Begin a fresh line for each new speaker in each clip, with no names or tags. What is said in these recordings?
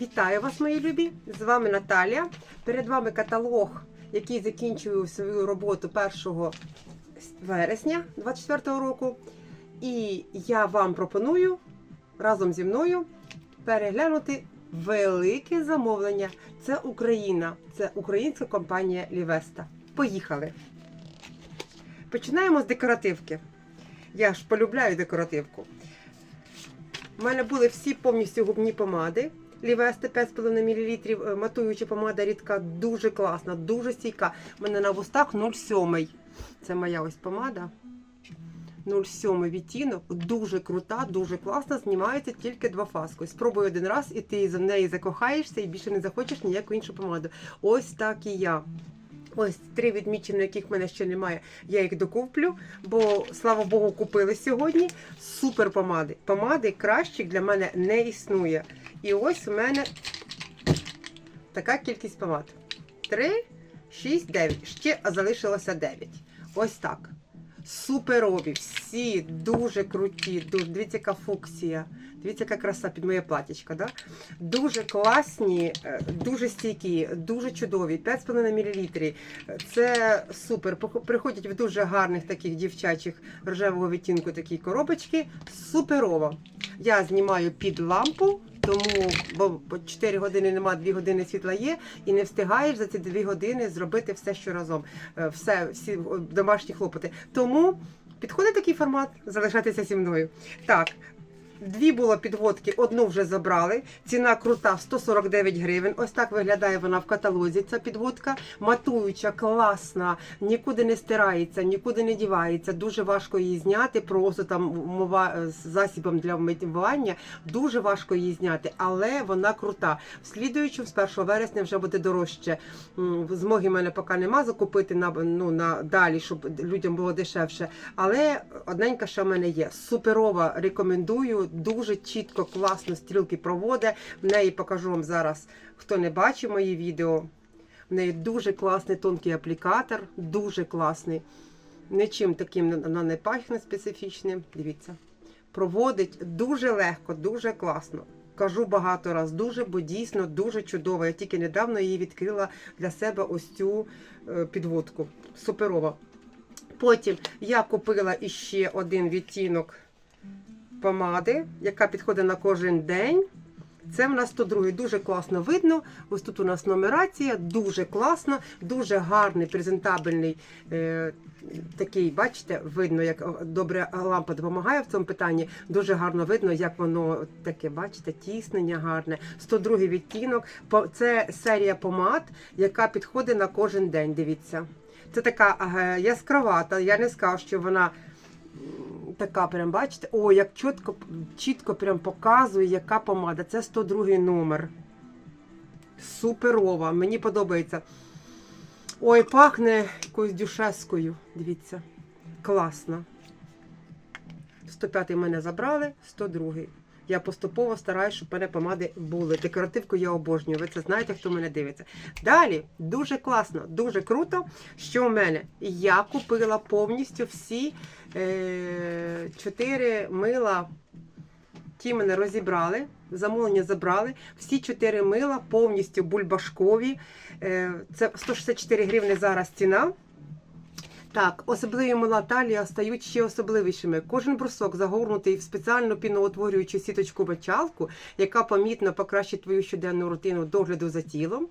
Вітаю вас, мої любі! З вами Наталія. Перед вами каталог, який закінчую свою роботу 1 вересня 2024 року. І я вам пропоную разом зі мною переглянути велике замовлення. Це Україна, це українська компанія Лівеста. Поїхали! Починаємо з декоративки. Я ж полюбляю декоративку. У мене були всі повністю губні помади. Лівести 5,5 мл, матуюча помада рідка, дуже класна, дуже стійка. У мене на вустах 0,7. Це моя ось помада. 0,7 відтінок, дуже крута, дуже класна, знімається тільки два фаски. Спробуй один раз, і ти за неї закохаєшся і більше не захочеш ніяку іншу помаду. Ось так і я. Ось три відмічені, яких в мене ще немає. Я їх докуплю, бо слава Богу, купили сьогодні. Супер помади. Помади кращих для мене не існує. І ось у мене така кількість помад. Три, шість, дев'ять. Ще залишилося дев'ять. Ось так. Суперові, всі дуже круті. Дуже, дивіться, яка фуксія. Дивіться, яка краса під моє платічко. Да? Дуже класні, е, дуже стійкі, дуже чудові. 5,5 мл. Це супер. Приходять в дуже гарних таких дівчачих рожевого відтінку такі коробочки. Суперово. Я знімаю під лампу. Тому, бо по 4 години нема, 2 години світла є, і не встигаєш за ці 2 години зробити все, що разом, Е, все, всі е, домашні хлопоти. Тому підходить такий формат залишатися зі мною. Так, дві було підводки, одну вже забрали. Ціна крута 149 гривень. Ось так виглядає вона в каталозі. Ця підводка матуюча, класна, нікуди не стирається, нікуди не дівається. Дуже важко її зняти. Просто там мова з засібом для вмивання. Дуже важко її зняти, але вона крута. В слідуючу з 1 вересня вже буде дорожче. Змоги в мене поки нема закупити на ну на далі, щоб людям було дешевше. Але одненька ще в мене є. Суперова, рекомендую. Дуже чітко, класно стрілки проводить. В неї покажу вам зараз, хто не бачив мої відео. В неї дуже класний тонкий аплікатор, дуже класний. Нічим таким вона не пахне специфічним. Дивіться. Проводить дуже легко, дуже класно. Кажу багато раз, дуже, бо дійсно дуже чудово. Я тільки недавно її відкрила для себе ось цю е, підводку. Суперова. Потім я купила іще один відтінок помади, яка підходить на кожен день. Це в нас 102 дуже класно видно. Ось тут у нас нумерація, дуже класно, дуже гарний, презентабельний. Е, такий, бачите, видно, як добре лампа допомагає в цьому питанні. Дуже гарно видно, як воно таке, бачите, тіснення гарне. 102 відтінок. Це серія помад, яка підходить на кожен день. Дивіться. Це така е, яскравата. Я не скажу, що вона така, прям бачите, о, як чітко, чітко прям показує, яка помада. Це 102 номер. Суперова, мені подобається. Ой, пахне якоюсь дюшескою. Дивіться. Класно. 105 мене забрали, 102. Я поступово стараюся, щоб мене помади були. Декоративку я обожнюю. Ви це знаєте, хто мене дивиться. Далі дуже класно, дуже круто, що в мене я купила повністю всі е, чотири мила. Ті мене розібрали, замовлення забрали. Всі чотири мила повністю бульбашкові. Е, Це 164 гривни зараз ціна. Так, особливі мила талія стають ще особливішими. Кожен брусок загорнутий в спеціальну піноутворюючу сіточку бачалку, яка помітно покращить твою щоденну рутину догляду за тілом.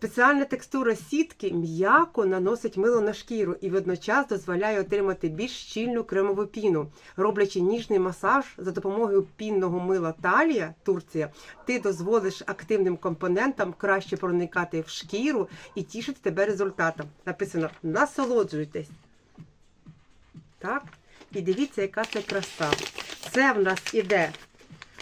Спеціальна текстура сітки м'яко наносить мило на шкіру і водночас дозволяє отримати більш щільну кремову піну. Роблячи ніжний масаж за допомогою пінного мила талія Турція, ти дозволиш активним компонентам краще проникати в шкіру і тішити тебе результатом. Написано насолоджуйтесь. Так? І дивіться, яка це краса. Це в нас іде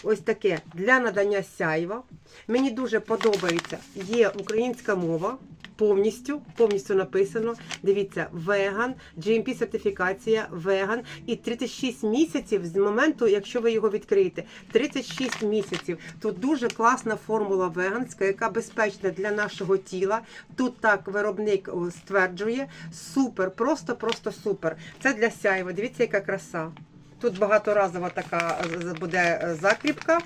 ось таке для надання сяйва. Мені дуже подобається. Є українська мова. Повністю, повністю написано. Дивіться, веган, GMP сертифікація, веган і 36 місяців з моменту, якщо ви його відкриєте. 36 місяців. Тут дуже класна формула веганська, яка безпечна для нашого тіла. Тут так виробник стверджує. Супер, просто, просто супер. Це для сяйва. Дивіться, яка краса. Тут багаторазова така е, буде е, закріпка.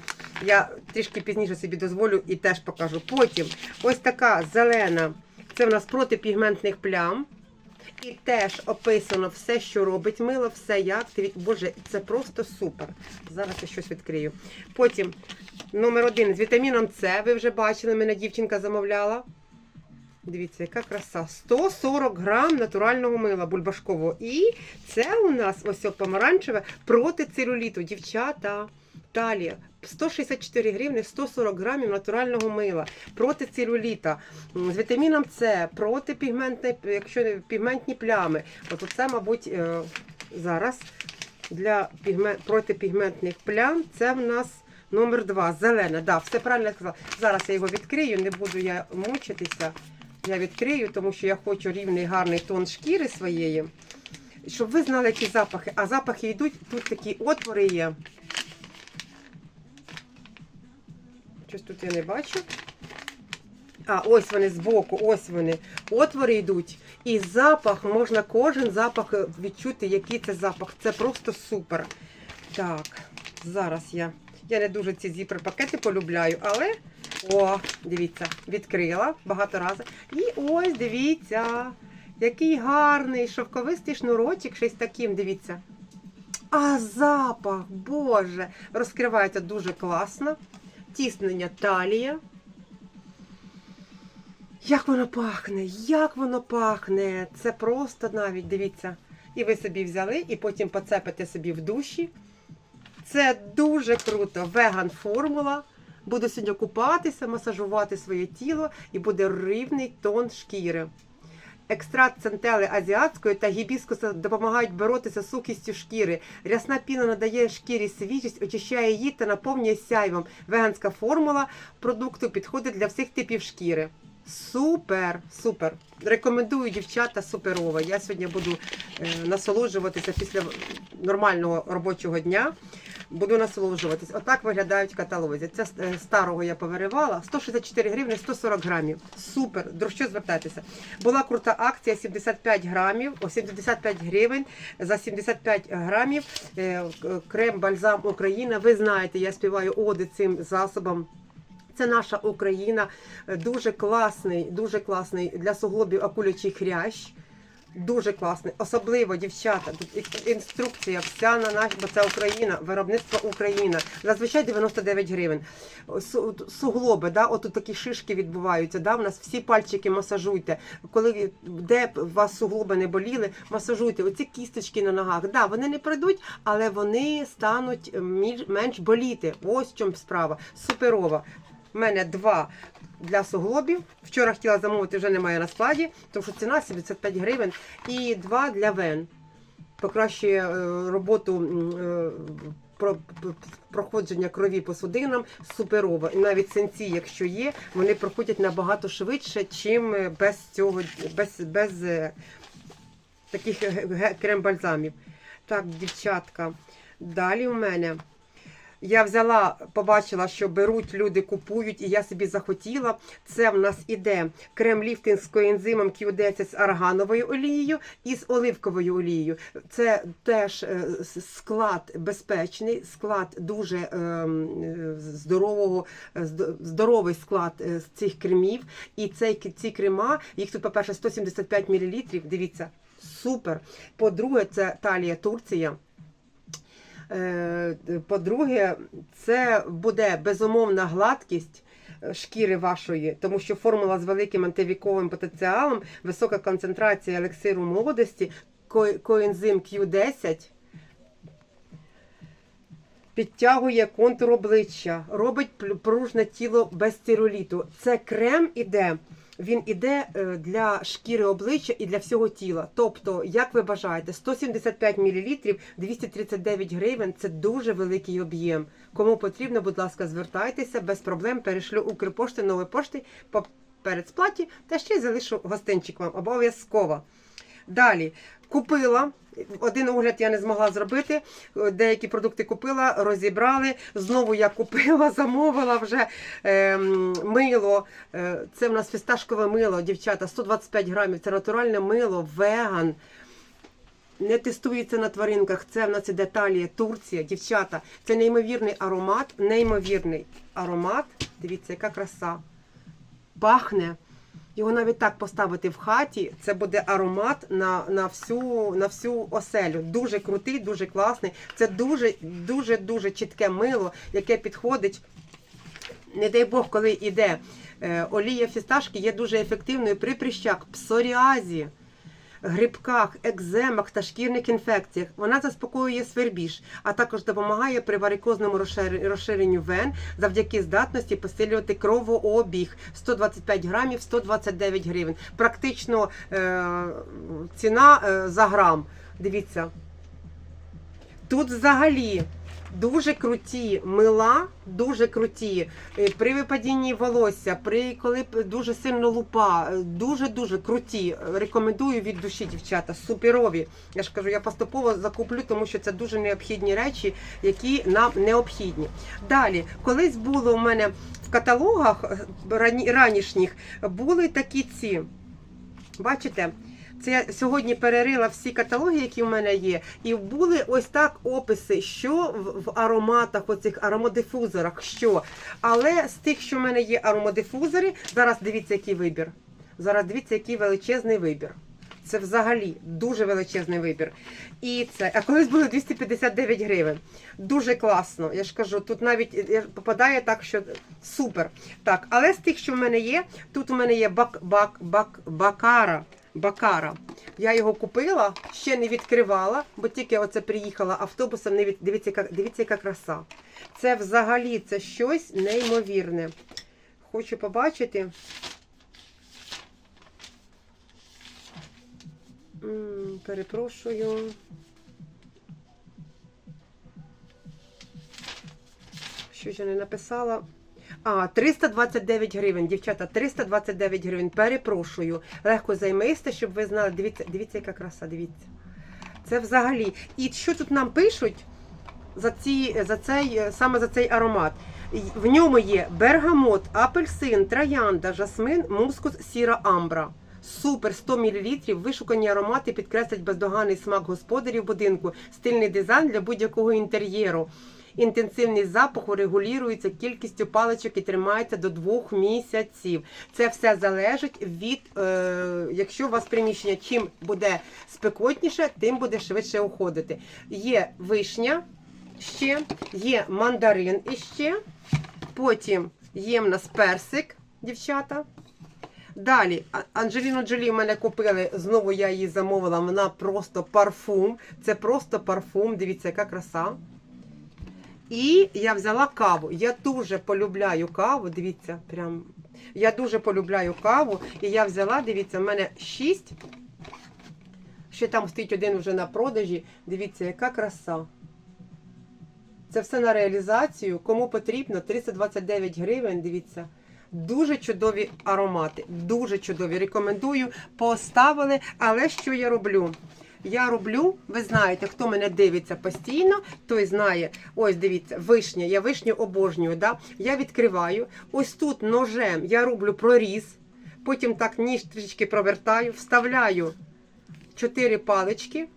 Я трішки пізніше собі дозволю і теж покажу. Потім ось така зелена. Це в нас проти пігментних плям. І теж описано все, що робить мило, все як. Боже, це просто супер. Зараз я щось відкрию. Потім номер один з вітаміном С. Ви вже бачили, мене дівчинка замовляла. Дивіться, яка краса. 140 грам натурального мила бульбашкового. І це у нас ось помаранчеве проти целюліту. Дівчата. Далі 164 гривні 140 грамів натурального мила проти целюліта з вітаміном С, проти пігментної, якщо пігментні плями. От це, мабуть, е, зараз для пігме, протипігментних плям це в нас номер 2, зелена. Да, все правильно я сказала. Зараз я його відкрию, не буду я мучитися. Я відкрию, тому що я хочу рівний гарний тон шкіри своєї. Щоб ви знали, які запахи. А запахи йдуть, тут такі отвори є. Щось тут я не бачу. А, ось вони збоку, ось вони. Отвори йдуть. І запах, можна кожен запах відчути, який це запах. Це просто супер. Так, зараз я. Я не дуже ці зіпер-пакети полюбляю, але. О, дивіться, відкрила багато разів. І ось, дивіться, який гарний шовковистий шнурочок, щось таким, дивіться. А запах, Боже! Розкривається дуже класно. Тіснення талія. Як воно пахне, як воно пахне. Це просто навіть, дивіться. І ви собі взяли, і потім поцепите собі в душі. Це дуже круто. Веган формула. Буду сьогодні купатися, масажувати своє тіло і буде рівний тон шкіри. Екстракт центели азіатської та гібіскуса допомагають боротися з сухістю шкіри. Рясна піна надає шкірі свіжість, очищає її та наповнює сяйвом. Веганська формула продукту підходить для всіх типів шкіри. Супер, супер. Рекомендую дівчата суперово. Я сьогодні буду е, насолоджуватися після нормального робочого дня. Буду насолоджуватись. Отак виглядають каталозі. Це старого я повиривала. 164 гривні 140 грамів. Супер. До що звертайтеся. Була крута акція 75 грамів, о, 75 гривень за 75 грамів. Е, Крем Бальзам Україна. Ви знаєте, я співаю оди цим засобом. Це наша Україна, Е, дуже класний, дуже класний для суглобів акулячий хрящ. Дуже класний, особливо дівчата. Тут інструкція вся на наш, бо це Україна, виробництво Україна. Зазвичай 99 гривень. Су- Суглоби, да, отут такі шишки відбуваються. Да, у нас всі пальчики масажуйте. Коли де б вас суглоби не боліли, масажуйте. Оці кісточки на ногах. Да, вони не пройдуть, але вони стануть е, менш боліти. Ось в чому справа. Суперова. У мене два для суглобів. Вчора хотіла замовити, вже немає на складі, тому що ціна 75 гривень. І два для вен. Покращує е, роботу е, проходження крові по судинам суперово. І навіть синці, якщо є, вони проходять набагато швидше, чим е, без цього, без, без таких крем-бальзамів. Так, дівчатка. Далі у мене. Я взяла, побачила, що беруть, люди купують, і я собі захотіла. Це в нас іде крем-ліфтинг з коензимом Q10 з аргановою олією і з оливковою олією. Це теж е, склад безпечний, склад дуже ем, е, здорового, е, здоровий склад е, цих кремів. І цей, ці крема, їх тут, по-перше, 175 мл. Дивіться, супер. По-друге, це Талія Турція. Е, По-друге, це буде безумовна гладкість е, шкіри вашої, тому що формула з великим антивіковим потенціалом, висока концентрація елексиру молодості, ко- коензим Q10 підтягує контур обличчя, робить пружне тіло без целюліту. Це крем іде. Він іде е, для шкіри обличчя і для всього тіла. Тобто, як ви бажаєте, 175 мл, 239 гривень це дуже великий об'єм. Кому потрібно, будь ласка, звертайтеся без проблем. Перешлю Укрпошти, нової пошти по передсплаті та ще й залишу гостинчик вам обов'язково. Далі купила. Один огляд я не змогла зробити. Деякі продукти купила, розібрали. Знову я купила, замовила вже ем, мило. Е, Це в нас фісташкове мило, дівчата, 125 грамів. Це натуральне мило, веган. не тестується на тваринках. Це в нас іде Талія, Турція, дівчата. Це неймовірний аромат, неймовірний аромат. Дивіться, яка краса. Пахне. Його навіть так поставити в хаті. Це буде аромат на, на, всю, на всю оселю. Дуже крутий, дуже класний. Це дуже, дуже, дуже чітке мило, яке підходить. Не дай Бог, коли йде е, олія фісташки, є дуже ефективною при прищах, псоріазі, грибках, екземах та шкірних інфекціях. Вона заспокоює свербіж, а також допомагає при варикозному розширенню вен завдяки здатності посилювати кровообіг 125 грамів 129 гривень. Практично е, ціна е, за грам. Дивіться. Тут взагалі дуже круті мила, дуже круті. Е, При випадінні волосся, при коли дуже сильно лупа, дуже-дуже круті. Рекомендую від душі, дівчата, суперові. Я ж кажу, я поступово закуплю, тому що це дуже необхідні речі, які нам необхідні. Далі, колись було у мене в каталогах е, ранішніх були такі ці. Бачите? Це я сьогодні перерила всі каталоги, які в мене є, і були ось так описи, що в, ароматах, оцих аромодифузорах, що. Але з тих, що в мене є аромодифузори, зараз дивіться, який вибір. Зараз дивіться, який величезний вибір. Це взагалі дуже величезний вибір. І це, а колись було 259 гривень. Дуже класно. Я ж кажу, тут навіть е, попадає так, що супер. Так, але з тих, що в мене є, тут у мене є бак, бак, бак, бакара. Бакара. Я його купила, ще не відкривала, бо тільки оце приїхала автобусом. Не від... дивіться, яка, дивіться, яка краса. Це взагалі це щось неймовірне. Хочу побачити. Перепрошую. Щось я не написала. А, 329 гривень, дівчата, 329 гривень. Перепрошую. Легко займисте, щоб ви знали. Дивіться, дивіться, яка краса, дивіться. Це взагалі. І що тут нам пишуть за, ці, за цей, саме за цей аромат? В ньому є бергамот, апельсин, троянда, жасмин, мускус, сіра амбра. Супер 100 мл, вишукані аромати підкреслять бездоганний смак господарів будинку, стильний дизайн для будь-якого інтер'єру. Інтенсивність запаху регулюється кількістю паличок і тримається до двох місяців. Це все залежить від, е, якщо у вас приміщення чим буде спекотніше, тим буде швидше уходити. Є вишня ще, є мандарин іще, потім є в нас персик, дівчата. Далі, Анджеліну Джолі в мене купили. Знову я її замовила. Вона просто парфум. Це просто парфум. Дивіться, яка краса. І я взяла каву. Я дуже полюбляю каву. Дивіться, прям. Я дуже полюбляю каву. І я взяла, дивіться, в мене 6. Ще там стоїть один вже на продажі. Дивіться, яка краса. Це все на реалізацію. Кому потрібно, 329 гривень. Дивіться. Дуже чудові аромати. Дуже чудові. Рекомендую. Поставили. Але що я роблю? Я роблю, ви знаєте, хто мене дивиться постійно, той знає. Ось дивіться, вишня. Я вишню обожнюю. Да? Я відкриваю. Ось тут ножем я роблю проріз. Потім так ніж трішки провертаю, вставляю чотири палички.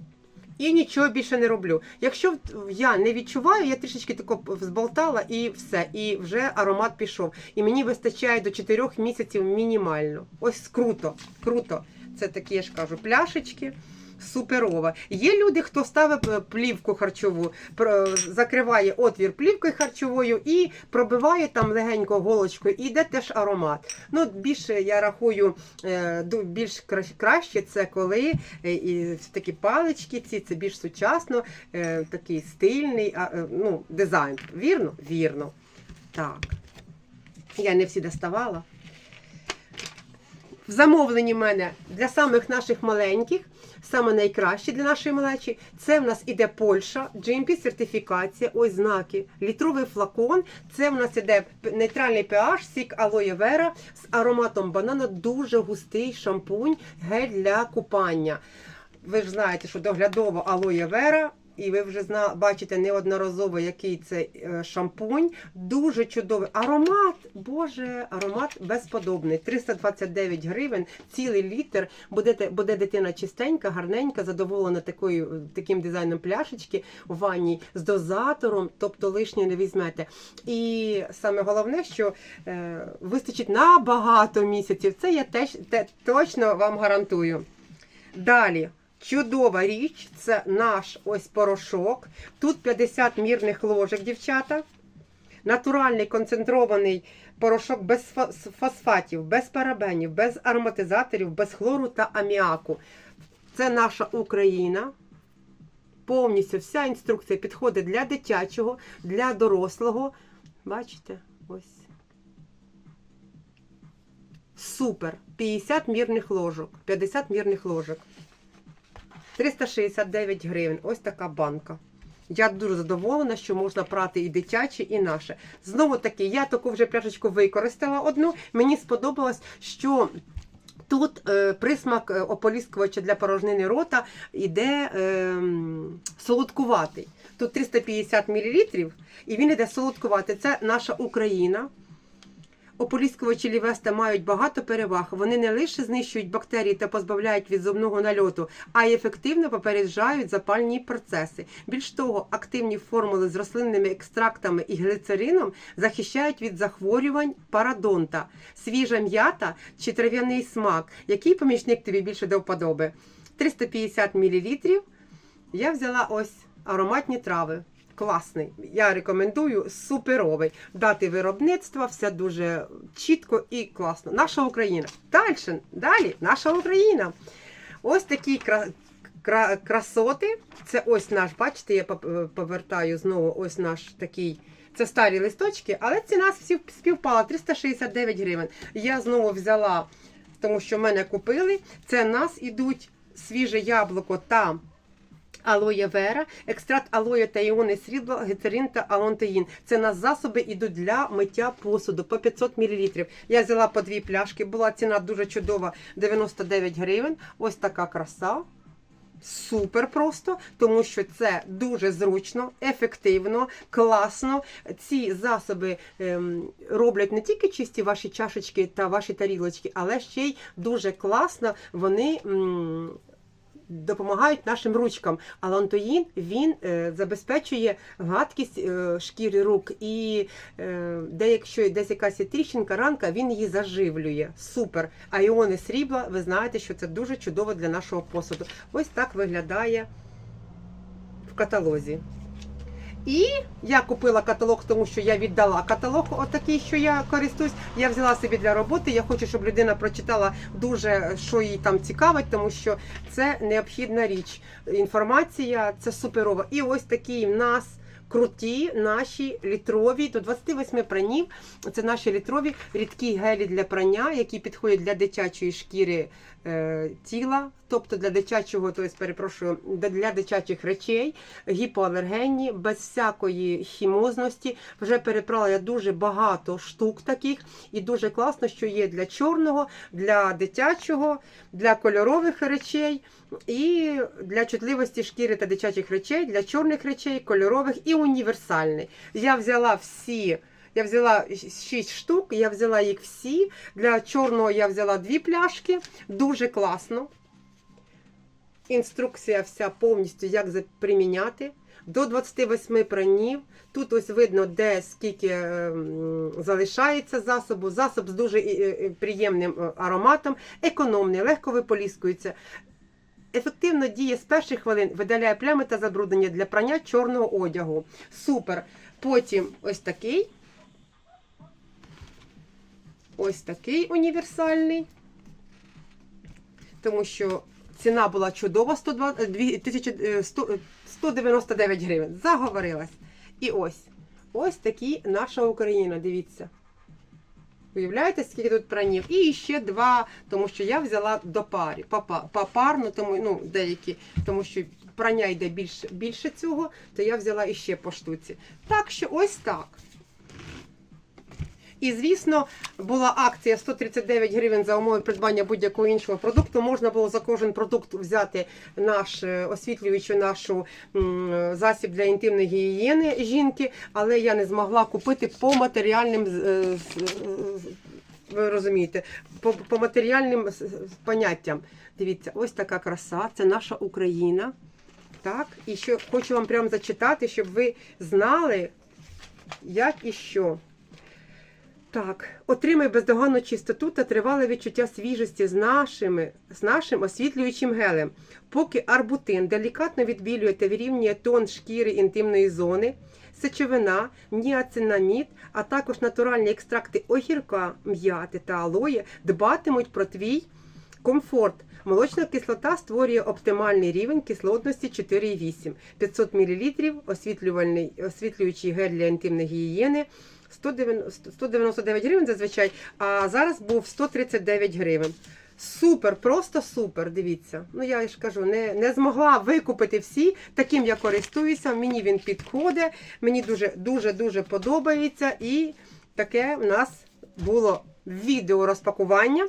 І нічого більше не роблю. Якщо я не відчуваю, я трішечки тако взболтала і все, і вже аромат пішов. І мені вистачає до 4 місяців мінімально. Ось круто, круто. Це такі, я ж кажу, пляшечки. Суперова. Є люди, хто ставить е, плівку харчову, закриває отвір плівкою харчовою і пробиває там легенько голочкою, і йде теж аромат. Ну, більше я рахую, е, більш краще це коли е, і такі палички, ці це більш сучасно, такий стильний ну, дизайн. Вірно? Вірно. Так. Я не всі доставала. В замовленні в мене для самих наших маленьких, саме найкраще для нашої малечі, це в нас іде Польща, GMP сертифікація, ось знаки, літровий флакон. Це в нас іде нейтральний pH, сік алоє вера з ароматом банана, дуже густий шампунь, гель для купання. Ви ж знаєте, що доглядово алоє вера і ви вже зна, бачите неодноразово, який це е, шампунь. Дуже чудовий. Аромат, боже, аромат безподобний. 329 гривень, цілий літр. Будете, буде дитина чистенька, гарненька, задоволена такою, таким дизайном пляшечки в ванні з дозатором, тобто лишнє не візьмете. І саме головне, що е, вистачить на багато місяців. Це я теж те, точно вам гарантую. Далі. Чудова річ, це наш ось порошок. Тут 50 мірних ложок, дівчата. Натуральний концентрований порошок без фосфатів, без парабенів, без ароматизаторів, без хлору та аміаку. Це наша Україна. Повністю вся інструкція підходить для дитячого, для дорослого. Бачите? Ось. Супер. 50 мірних ложок. 50 мірних ложок. 369 гривень. Ось така банка. Я дуже задоволена, що можна прати і дитяче, і наше. Знову таки, я таку вже пляшечку використала одну. Мені сподобалось, що тут е, присмак е, ополіскувача для порожнини рота іде е, солодкуватий. Тут 350 мл, і він іде солодкуватий. Це наша Україна. Ополіскувачі Лівеста мають багато переваг. Вони не лише знищують бактерії та позбавляють від зубного нальоту, а й ефективно попереджають запальні процеси. Більш того, активні формули з рослинними екстрактами і глицерином захищають від захворювань парадонта, свіжа м'ята чи трав'яний смак. Який помічник тобі більше до вподоби? 350 мл. Я взяла ось ароматні трави. Класний. Я рекомендую суперовий. Дати виробництва, все дуже чітко і класно. Наша Україна. Далі, далі, наша Україна. Ось такі кра... кра- красоти. Це ось наш, бачите, я повертаю знову ось наш такий. Це старі листочки, але ціна співпала 369 гривень. Я знову взяла, тому що мене купили. Це нас ідуть свіже яблуко та Алоє вера, екстракт алоє та іони срібла, гетерин та алонтеїн. Це на засоби йдуть для миття посуду по 500 мл. Я взяла по дві пляшки, була ціна дуже чудова 99 гривень. Ось така краса. Супер просто, тому що це дуже зручно, ефективно, класно. Ці засоби ем, роблять не тільки чисті ваші чашечки та ваші тарілочки, але ще й дуже класно вони. Допомагають нашим ручкам. А лантоїн він е, забезпечує гладкість е, шкіри рук, і е, де якщо десь якась є тріщинка, ранка, він її заживлює. Супер. А іони срібла, ви знаєте, що це дуже чудово для нашого посуду. Ось так виглядає в каталозі. І я купила каталог, тому що я віддала каталог, отакий, що я користуюсь. Я взяла собі для роботи. Я хочу, щоб людина прочитала дуже, що їй там цікавить, тому що це необхідна річ. Інформація це суперова. І ось такі в нас. Круті наші літрові до 28 пранів. Це наші літрові рідкі гелі для прання, які підходять для дитячої шкіри тіла, тобто для дитячого, тобто, перепрошую, для дитячих речей, гіпоалергенні, без всякої хімозності. Вже перебрала я дуже багато штук таких, і дуже класно, що є для чорного, для дитячого, для кольорових речей. І для чутливості шкіри та дитячих речей, для чорних речей, кольорових і універсальний. Я взяла всі. Я взяла 6 штук, я взяла їх всі. Для чорного я взяла дві пляшки. Дуже класно. Інструкція вся повністю, як приміняти. До 28 пранів. Тут ось видно, де скільки ем, залишається засобу. Засоб з дуже е, е, приємним е, ароматом, економний, легко виполіскується. Ефективно діє з перших хвилин, видаляє плями та забруднення для прання чорного одягу. Супер. Потім ось такий. Ось такий універсальний. Тому що ціна була чудова 120, 2000, е, 100, е, 199 гривень. Заговорилась. І ось. Ось такі наша Україна. Дивіться. Уявляєте, скільки тут пранів? І ще два, тому що я взяла до. Попа- Попарно, тому ну, деякі, тому що прання йде більше, більше цього, то я взяла іще по штуці. Так що ось так. І звісно, була акція 139 гривень за умови придбання будь-якого іншого продукту. Можна було за кожен продукт взяти наш е, освітлюючу нашу засіб для інтимної гігієни жінки, але я не змогла купити по матеріальним е, е, ви розумієте, по, по матеріальним поняттям. Дивіться, ось така краса, це наша Україна. Так, і що хочу вам прямо зачитати, щоб ви знали, як і що. Так, отримай бездоганну чистоту та тривале відчуття свіжості з, нашими, з нашим освітлюючим гелем. Поки арбутин делікатно відбілює та вирівнює тон шкіри інтимної зони, сечовина, ніацинамід, а також натуральні екстракти огірка, м'яти та алоє дбатимуть про твій комфорт. Молочна кислота створює оптимальний рівень кислотності 4,8. 500 мл освітлювальний, освітлюючий гель для інтимної гігієни 190 199 гривень зазвичай, а зараз був 139 гривень. Супер, просто супер. Дивіться. Ну я ж кажу, не, не змогла викупити всі. Таким я користуюся. Мені він підходить, мені дуже дуже дуже подобається. І таке в нас було відео розпакування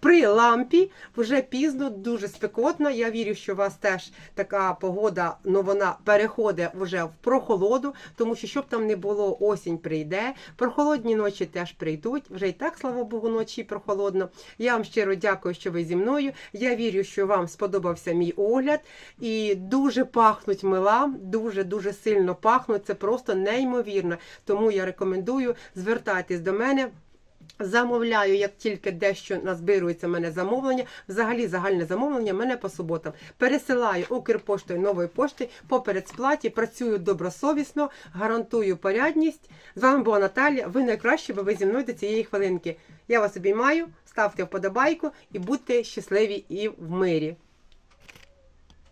при лампі. Вже пізно, дуже спекотно. Я вірю, що у вас теж така погода, ну вона переходить вже в прохолоду, тому що щоб там не було, осінь прийде. Прохолодні ночі теж прийдуть. Вже і так, слава Богу, ночі прохолодно. Я вам щиро дякую, що ви зі мною. Я вірю, що вам сподобався мій огляд. І дуже пахнуть мила, дуже дуже сильно пахнуть. Це просто неймовірно. Тому я рекомендую звертайтесь до мене. Замовляю, як тільки дещо назбирується в мене замовлення. Взагалі загальне замовлення в мене по суботам. Пересилаю Укрпоштою нової пошти по передсплаті. Працюю добросовісно, гарантую порядність. З вами була Наталія. Ви найкраще, бо ви зі мною до цієї хвилинки. Я вас обіймаю, ставте вподобайку і будьте щасливі і в мирі.